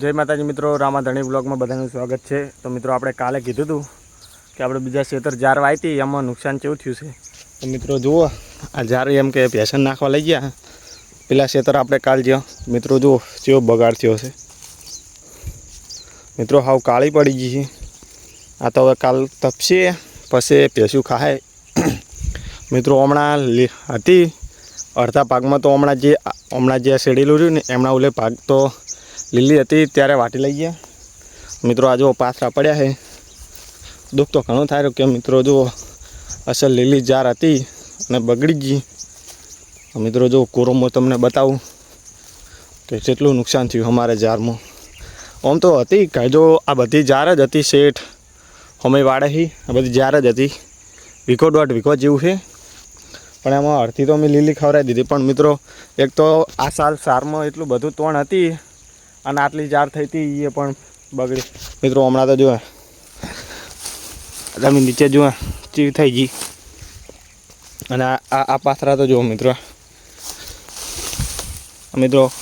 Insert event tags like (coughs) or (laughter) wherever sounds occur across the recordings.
જય માતાજી મિત્રો, રામાધણી બ્લોગમાં બધાનું સ્વાગત છે. તો મિત્રો, આપણે કાલે કીધું હતું કે આપણે બીજા ખેતર જાર વાવી હતી, એમાં નુકસાન કેવું થયું છે? તો મિત્રો, જુઓ, આ જાર એમ કે પેશન નાખવા લઈ ગયા. પેલા ખેતર આપણે કાલ જ્યાં, મિત્રો, જુઓ કેવો બગાડ થયો છે. મિત્રો, હાવ કાળી પડી ગઈ છે. આ તો હવે કાલ તપશે, પછી પેશું ખાય (coughs) મિત્રો, હમણાં હતી. અડધા પાકમાં તો હમણાં જે હમણાં જે શેડેલું રહ્યું ને, એમના ઓલે પાક તો લીલી હતી, ત્યારે વાટી લઈ ગયા. મિત્રો, આ જુઓ, પાથરા પડ્યા છે. દુઃખ તો ઘણું થાય કે મિત્રો, જુઓ, અસલ લીલી જાર હતી અને બગડી ગઈ. મિત્રો જો કોરોમો તમને બતાવું તો કેટલું નુકસાન થયું અમારે જારમાં. આમ તો હતી જો, આ બધી જાર જ હતી શેઠ. અમે વાડેહી આ બધી જાર જ હતી. વિકો દોઢ વિકો જેવું છે. પણ એમાં અડધી તો મેં લીલી ખવડાવી દીધી. પણ મિત્રો, એક તો આ સાલ સારમાં એટલું બધું તોણ હતી અને આટલી જાર થઈ હતી એ પણ બગડી. મિત્રો, હમણાં તો જુએ તમે નીચે જુઓ ચીવ થઈ ગઈ. અને આ આ પાથરા તો જુઓ, મિત્રો. મિત્રો,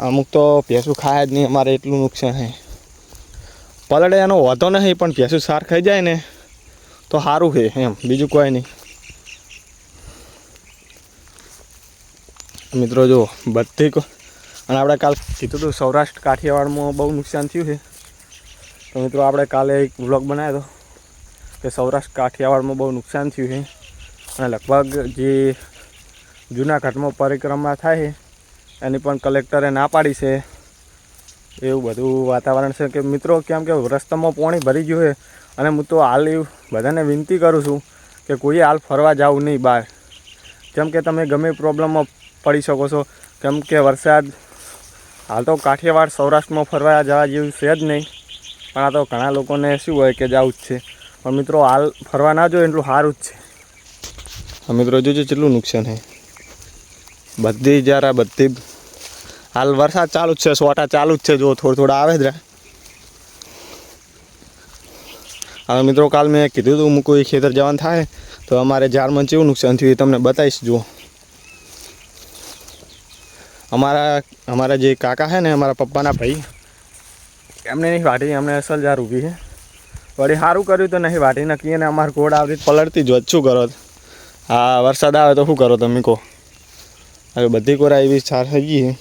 અમુક તો ભેંસું ખાય જ નહીં, અમારે એટલું નુકસાન છે. પલળે એનો વધો નહીં, પણ ભેંસું સાર ખાઈ જાય ને, તો સારું છે, એમ. બીજું કોઈ નહીં. મિત્રો, જુઓ, બધી કો- અને આપણે કાલ કીધું હતું સૌરાષ્ટ્ર કાઠિયાવાડમાં બહુ નુકસાન થયું છે. તો મિત્રો આપણે કાલે એક વ્લોગ બનાવ્યો હતો કે સૌરાષ્ટ્ર કાઠિયાવાડમાં બહુ નુકસાન થયું છે. અને લગભગ જે જૂનાગઢમાં પરિક્રમા થાય છે, એની પણ કલેક્ટરે ના પાડી છે. એવું બધું વાતાવરણ છે કે મિત્રો કેમ કે રસ્તામાં પાણી ભરી ગયું છે. અને હું તો હાલ બધાને વિનંતી કરું છું કે કોઈએ હાલ ફરવા જવું નહીં બહાર. કેમ કે તમે ગમે પ્રોબ્લેમમાં પડી શકો છો કેમ કે વરસાદ હાલ તો કાઠિયાવાડ સૌરાષ્ટ્રમાં ફરવા જવા જેવું છે જ નહીં. પણ આ તો ઘણા લોકોને શું હોય કે જવું જ છે. પણ મિત્રો, હાલ ફરવા ના જોઈએ એટલું સારું જ છે. મિત્રો જોજો કેટલું નુકસાન છે બધી જરા બધી હાલ વરસાદ ચાલુ જ છે, સોટા ચાલુ જ છે, જો થોડા થોડા આવે જ રહે હવે મિત્રો, કાલ મેં કીધું હતું મૂકું એ ખેતર જવાનું થાય, તો અમારે ઝાડમાં કેવું નુકસાન થયું એ તમને બતાવીશ, જુઓ. અમારા અમારા જે કાકા છે ને, અમારા પપ્પાના ભાઈ. એમને નહીં વાટી, એમને અસલ જાર ઊભી છે. વળી સારું કર્યું તો નહીં વાટી, નક્કી અને અમારે ઘોડ આવતી પલળતી જ શું કરો? હા વરસાદ આવે તો શું કરો તમે કહો? હવે બધી કોરા એવી સાર થઈ ગઈ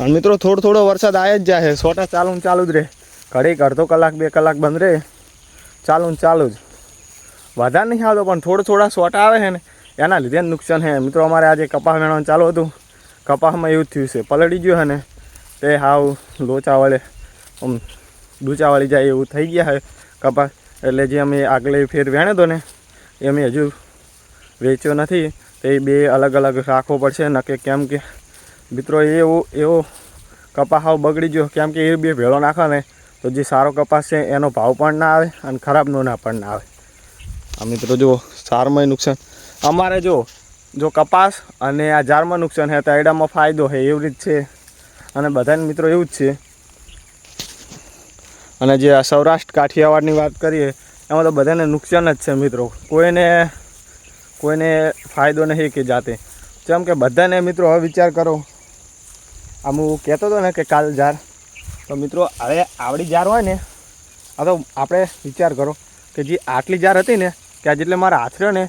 અને મિત્રો, થોડો થોડો વરસાદ આવે જ જાય સોટા ચાલુ ચાલુ જ રહે. ઘડીક અડધો કલાક, બે કલાક બંધ રહે. ચાલુ ચાલુ જ. વધારે નહીં આવતો પણ થોડા થોડા સોટા આવે છે ને, એના લીધે નુકસાન છે. મિત્રો, અમારે આજે કપાસ વેણવાનું ચાલુ હતું. કપાસમાં એવું થયું છે. પલળી ગયું ને, તે હાવ લોચા વળે આમ દૂચા વળી જાય એવું થઈ ગયા છે કપાસ. એટલે જે અમે આગલે ફેર વેણે તો ને, એ અમે હજુ વેચ્યો નથી. તે બે અલગ અલગ રાખવો પડશે નકે કેમ કે મિત્રો એવો એવો કપાસ હાવ બગડી ગયો. કેમ કે એ બે ભેળો નાખો ને, તો જે સારો કપાસ છે, એનો ભાવ પણ ના આવે અને ખરાબનો ના પણ ના આવે. આ મિત્રો જુઓ સારમાં નુકસાન. અમારે જો જો કપાસ અને આ જારમાં નુકસાન છે તો એડામાં ફાયદો છે એવી રીત છે. અને બધાને મિત્રો એવું જ છે. અને જે આ સૌરાષ્ટ્ર કાઠિયાવાડની વાત કરીએ, એમાં તો બધાને નુકસાન જ છે મિત્રો. કોઈને કોઈને ફાયદો નહીં કે જાતે. જેમ કે બધાને મિત્રો હવે વિચાર કરો. આમ હું કહેતો હતો ને કે કાલ જાર તો મિત્રો હવે આવડી જાર હોય ને, આ તો આપણે વિચાર કરો કે જે આટલી જાર હતી ને, કે આ જેટલે મારા હાથ રહ્યો ને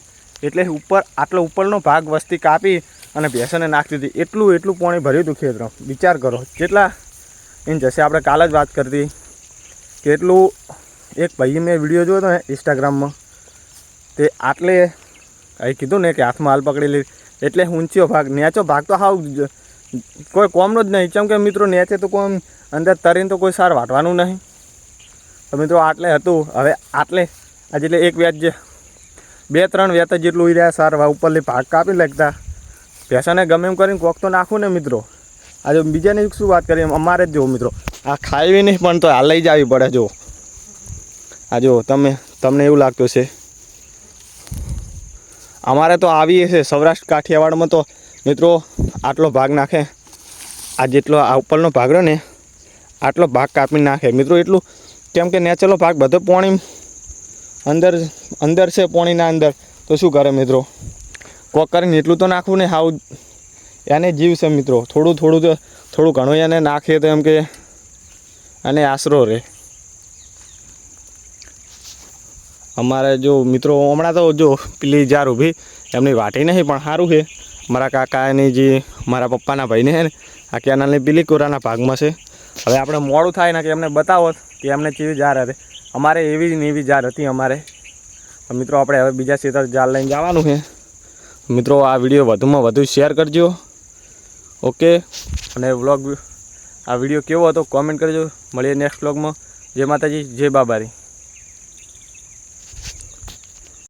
એટલે ઉપર, આટલો ઉપરનો ભાગ વસ્તી કાપી અને ભેંસોને નાખી દીધી. એટલું એટલું પાણી ભર્યું હતું ખેતરમાં વિચાર કરો જેટલા એમ જશે? આપણે કાલ જ વાત કરતી. કેટલું? એક ભાઈએ મેં વીડિયો જોયો હતો ને ઇન્સ્ટાગ્રામમાં તે આટલે અહીં કીધું ને કે હાથમાં હાલ પકડી લીધી. એટલે ઊંચો ભાગ, નેચો ભાગ તો હાવ કોઈ કોમનો જ નહીં. કેમ કે મિત્રો, નેચે તો કોઈ અંદર તરીને તો કોઈ સાર વાટવાનું નહીં. તો મિત્રો, આટલે હતું. હવે આટલે, આ જેટલે એક વ્યાજ બે ત્રણ વ્યાત જેટલું ઉઈ રહ્યા સાર ઉપરથી ભાગ કાપી લાગતા. ભેંસાને ગમે એમ કરીને કોક તો નાખું ને મિત્રો. આજે બીજાની શું વાત કરીએ? અમારે જ જો મિત્રો. આ ખાવી નહીં, પણ તો લઈ જ આવી પડે જો આ જો તમે, તમને એવું લાગતું છે અમારે તો આવીએ છે સૌરાષ્ટ્ર કાઠિયાવાડમાં તો મિત્રો આટલો ભાગ નાખે. આ જેટલો આ ઉપરનો ભાગ રહ્યો ને, આટલો ભાગ કાપી નાખે. મિત્રો, એટલું કેમ કે નેચરલો ભાગ બધો પાણી અંદર અંદર છે પોણીના અંદર. તો શું કરે મિત્રો? કોક કરીને એટલું તો નાખવું ને હાવ એને જીવ છે મિત્રો. થોડું થોડું તો થોડું ઘણું એને નાખીએ તો એમ કે અને આશરો રહે. અમારે જો મિત્રો, હમણાં તો જો પેલી જાર ઊભી, એમની વાટી નહીં, પણ સારું છે. મારા કાકાની જે મારા પપ્પાના ભાઈને છે ને, આ કેનાલની પીલી કોરાના ભાગમાં છે. હવે આપણે મોડું થાય ને કે એમને બતાવો કે એમને કેવી જાર હતી. અમારે એવી ને એવી જાર હતી અમારે. મિત્રો, આપણે હવે બીજા ક્ષેત્ર જાર લઈને જવાનું છે. મિત્રો, આ વીડિયો વધુમાં વધુ શેર કરજો. ઓકે? અને વ્લોગ, આ વીડિયો કેવો હતો કોમેન્ટ કરજો. મળીએ નેક્સ્ટ વ્લોગમાં. જય માતાજી, જય બાબારી.